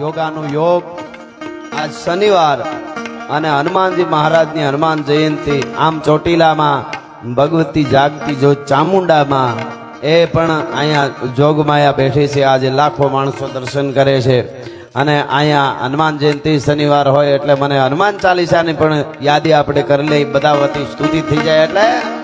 યોગાનો યોગ આજ શનિવાર અને હનુમાનજી મહારાજની હનુમાન જયંતિ આમ ચોટીલામાં, ભગવતી જાગતી જો ચામુંડામાં, એ પણ અહીંયા જોગમાયા બેઠી છે. આજે લાખો માણસો દર્શન કરે છે. અને અહીંયા હનુમાન જયંતિ શનિવાર હોય એટલે મને હનુમાન ચાલીસાની પણ યાદી આપણે કરી લઈ બધા વતી સ્તુતિ થઈ જાય એટલે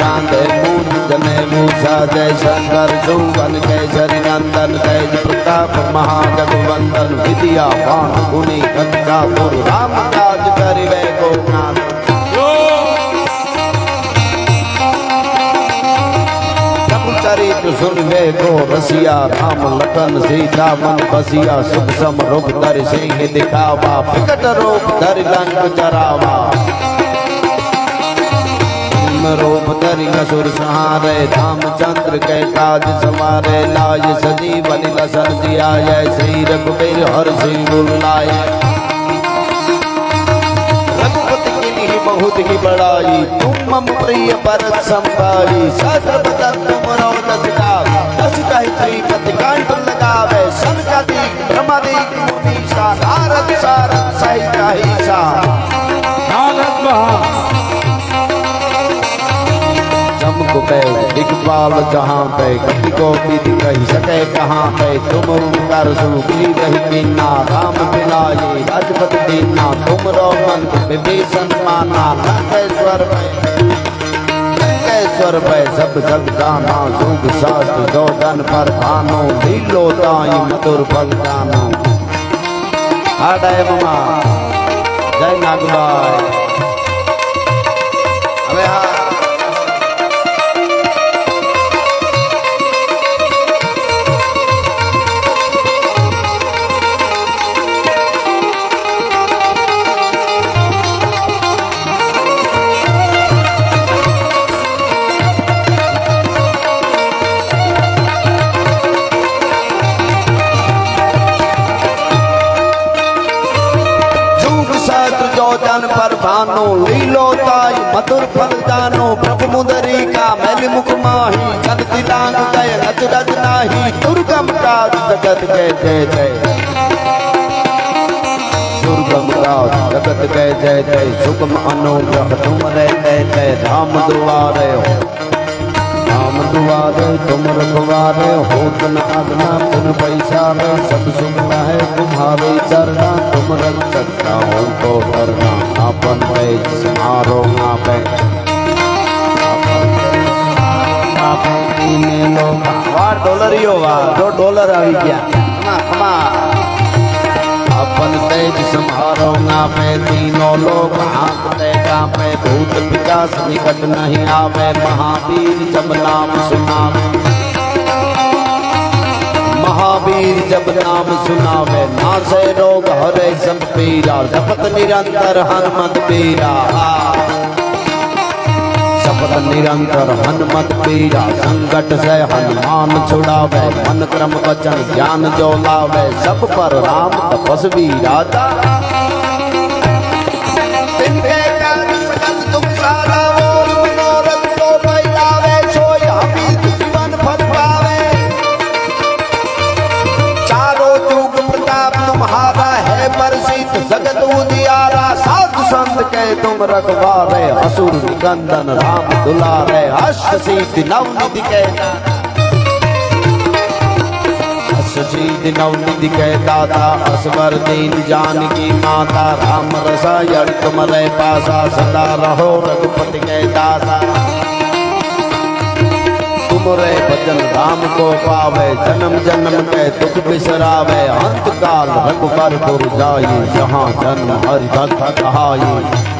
कांधे मूल जने मूषा जय शंकर सुवन जय शरि नंदन जय प्रताप महाजगवंदन विद्या बाण, गुणी गंगा पुर राम काज करिवे गोनाथ તારીખ ઝુલ્મે કો રસિયા રામ લખન સીતા મન બસિયા સુખ સમ રોગ દર સિંહ દિખાવા પ્રગટ રોગ દર લંક ચરાવા રોપ દરિંગ સુર સહારે ધામ ચંદ્ર के काज समारे लाज सजीवन लसन जिया जय श्री रघुवीर हर सिंह लाए बहुत ही बड़ाई। तुम मम प्रिय परत संभाली। सतत तुम रौनक का। दस दही त्रिपत कांड लगाव। लाल जहाँ पे कभी को बीत कह सके कहाँ पे तुम कर सुखी कही बिना राम मिलाए राजपत दीना, तुम रो मन विभीषण माना लंकेश्वर लंकेश्वर पे सब जग जाना, सुख साधु दो धन पर भानो ढीलो ताई मधुर बल दुर्बल गानो हर ममा, जय नागबाई જાનો લીલો તાય મધુર ફલ જાનો પ્રભુ મુદરી કા મેલ મુખ માહી જગ દિલાંગ જય રજ રજ નાહી, દુર્ગમ રાજ જગત કે જય જય. દુર્ગમ રાજ જગત કે જય જય. સુગમ અનુગ્રહ તુમ રે જય જય. રામ દુવારે હો. રામ દુવારે તુમ રખવારે હો. તન આજ્ઞા તન પૈસા રે સબ સુખ રહે તુમ્હારે ચરણા चरना तुम रक्षक हो तो करना अपन पेज समारो ना पे વાહ ડોલરીઓ વાહ જો ડોલર આવી ગયા ખમા ખમા अपन तेज संहारो पे तीनों लोग हाँकते कांपे भूत पिचास निकट नहीं आवे महावीर जब नाम सुनावे नाम सुनावे। नासे रोग हरे सब पीरा जपत निरंतर हनुमत पीरा। शपथ निरंतर हनुमत पीरा। संकट से हनुमान छुड़ावे। मन क्रम वचन ज्ञान जो लावे। सब पर राम तपस्वी राजा तुम रखवारे असुर निकंदन राम दुलारे अष्ट सिद्धि निधि के अष्ट सिद्धि नव निधि असवर दीन जानकी माता, राम पासा, सदा रहो रघुपति के दाता। तुमरे भजन राम को पावे, जन्म जन्म के दुख बिसरावे अंत काल रघुबर पुर जाई, जहाँ जन्म हरि भक्त कहाई।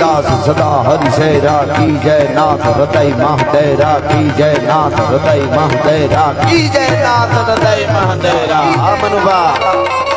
દાસ સદા હરિ જય રાખી જય નાથ હૃદય મહદય રાખી જય નાથ હૃદય મહદય રાખી જય નાથ હૃદય મહદય રા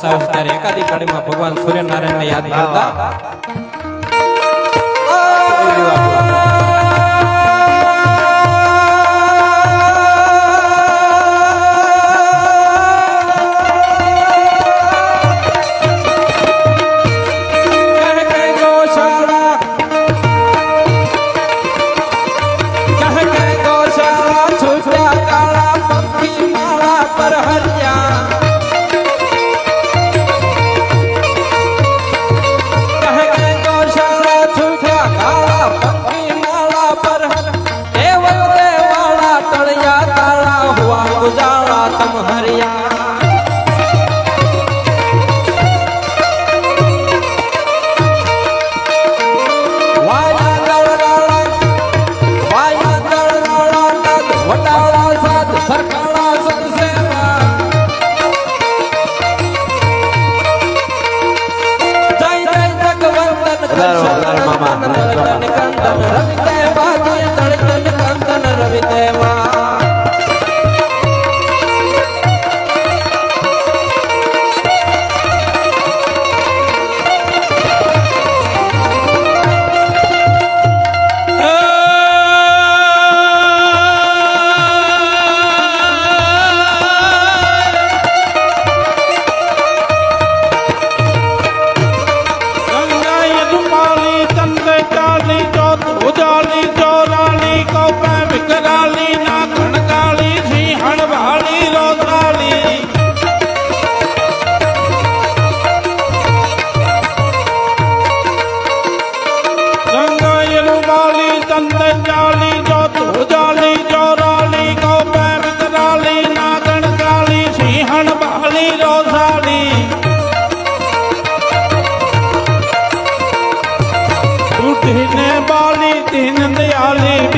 ઉપવાસ ત્યારે એકાદી કડીમાં ભગવાન સૂર્યનારાયણને યાદ કરતા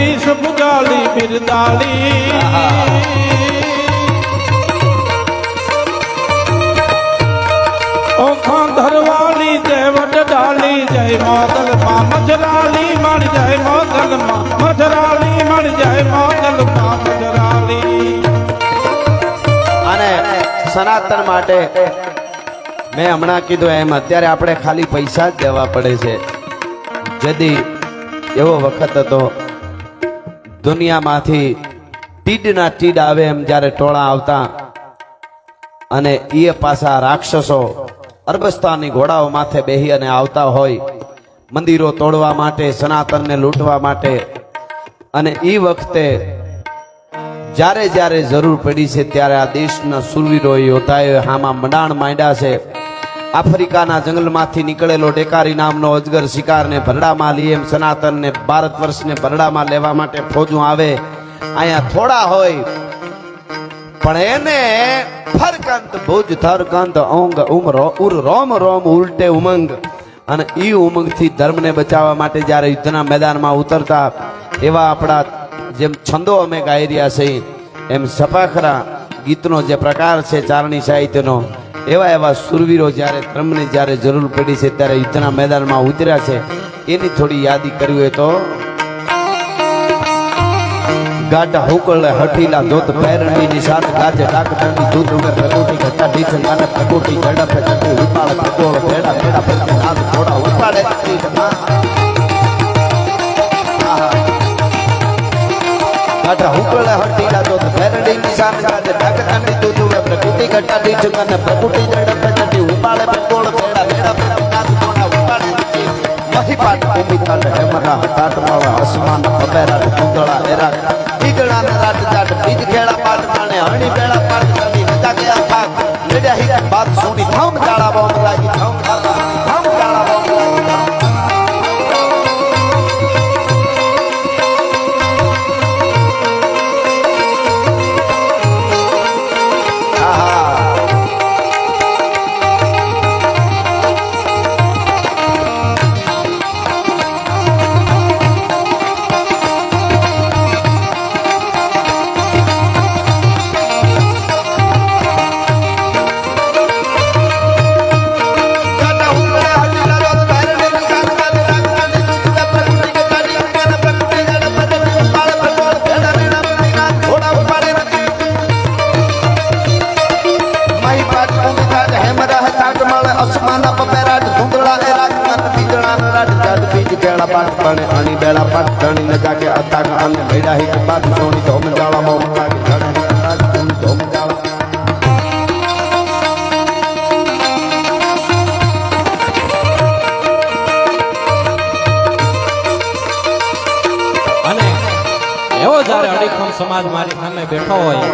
વિષ ભુગાલી બિરદાલી ઓખા ધરવાલી દેવટ ડાલી જય મોગલ માં મજરાલી મર જય મોગલ માં મજરાલી મર જય મોગલ માં મજરાલી અને સનાતન માટે મેં હમણાં કીધું એમ, અત્યારે આપણે ખાલી પૈસા જ દેવા પડે છે. જદી એવો વખત હતો દુનિયામાંથી તીડના તીડ આવે એમ જ્યારે ટોળા આવતા અને એ પાછા રાક્ષસો અરબસ્તાની ઘોડાઓ માથે બેહી અને આવતા હોય, મંદિરો તોડવા માટે, સનાતનને લૂંટવા માટે. અને એ વખતે જ્યારે જ્યારે જરૂર પડી છે ત્યારે આ દેશના સુરવીરો યોદ્ધાએ હામાં મંડાણ માંડ્યા છે. આફ્રિકાના જંગલમાંથી નીકળેલો ડેકારી નામનો અજગર શિકારને ભરડામાં લઈએ એમ સનાતનને ભારત વર્ષને ભરડામાં લેવા માટે ફોજું આવે. અહીંયા થોડા હોય. પણ એને ફરકંત ભુજ થરકંત ઓંગ ઉમરો, ઉર, રોમ રોમ, ઉલટે ઉમંગ. અને ઈ ઉમંગથી ધર્મને બચાવવા માટે જ્યારે યુદ્ધના મેદાનમાં ઉતરતા, એવા આપણા જેમ છંદો અમે ગાઈ રહ્યા છીએ, એમ સપાખરા ગીતનો જે પ્રકાર છે ચારણી સાહિત્યનો એવા એવા સુરવીરો જ્યારે ધર્મને જ્યારે જરૂર પડી છે ત્યારે યુદ્ધના મેદાનમાં ઉતર્યા છે એની થોડી યાદી કરવી હોય તો ગાટા હુકળ હઠીલા ધોત પેરણી સાત ગાજે ડાક ઠંડી દૂધ ઉગર પ્રકોટી ઘટા ડીચ નાને પ્રકોટી ઝડપે ચટી ઉપાડ પ્રકોળ ભેડા ભેડા પછી નાદ થોડા ઉપાડે ગાઢા હુકળ હઠીલા ધોત પેરણી નિશાન ગાજે ડાક ઠંડી દૂધ ઉગે પ્રકોટી ઘટા ડીચ ગાને પ્રકોટી ઝડપ ચટી ઉપાડે પ્રકોળ ભેડા ભેડા પછી નાદ થોડા ઉપાડે મહીપાટ ભૂમિકાંડ હેમરા હટાટ માવા અસમાન પબેરા કુંદળા એરા ઈગણા ને રાટ જાટ બીજ ખેડા પાટ માણે હણી બેડા પાટ કરી નજા ગયા થાક લેડ્યા હી બાત સુની થમ જાળા બોમ લાગી થમ થમ જાળા અસમાના પપેરાટ ધુંધળા એ કાત બીજણા રાજ ધૂમ ધોમ જાળા. અને એવો જ્યારે અડીખમ સમાજ મારી સામે બેઠો હોય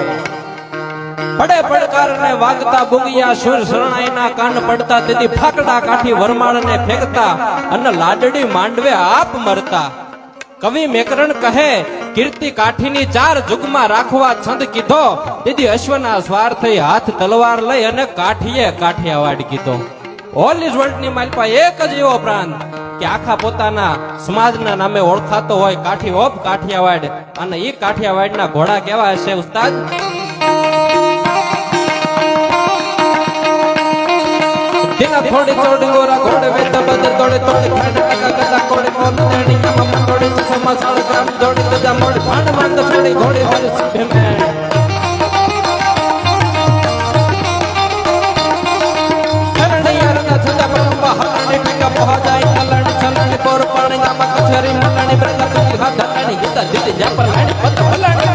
પડે પડકારને વાગતા બુગિયા સુર શરણાઈના કાન પડતા, તેથી ફાકડા કાઠી વરમાળને ફેંકતા અને લાડડી માંડવે આપ મરતા. કવિ મેકરણ કહે, કીર્તિ કાઠીની ચાર જુગમાં રાખવા છંદ કીધો, તેથી અશ્વના સ્વાર થઈ હાથ તલવાર લઈ અને કાઠીએ કાઠિયાવાડ કીધો. ઓલ ઇઝ વર્લ્ડની માલપા એક જ એવો પ્રાંત, કે આખા પોતાના સમાજના નામે ઓળખાતો હોય કાઠી ઓફ કાઠિયાવાડ અને એ કાઠિયાવાડના ઘોડા કેવા હશે, ઉસ્તાદ? ਵੇਲਾ ਥੋੜੇ ਚੋੜ ਗੋਰਾ ਘੋੜ ਵੇ ਤਬਦ ਤੋੜ ਤੋੜ ਖੰਡ ਕਾ ਕਾ ਕੋੜ ਕੋੜ ਨੇੜੀ ਮਮ ਥੋੜੇ ਸਮਾ ਸਾਲ ਗ੍ਰਾਮ ਜੋੜ ਤੇ ਦਾ ਮੋੜ ਫਾਂਡ ਮੰਦ ਫੜੇ ਘੋੜੇ ਦਰ ਸਿੱਧੇ ਮੈਂ पर पाणी का मकसरी मलणी ब्रंग तुझा धरणी जित जित जा पर लाणी पत फलाणी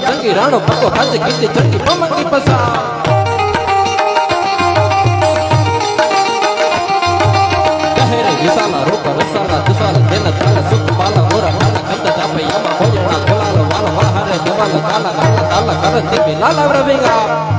સંગી રાણો પકો ખાતે ગીતી ચડકી પમંગી પસા વિશાલા રૂપ રસાલા દુસાલા તેના તાલા સુખ પાલા મોરા માલા કંદ ચાપે યામા ખોજણા ખોલાલો વાલા વાહારે દેવાલા તાલા ગાલા તાલા કરે તેવી લાલા રવિગા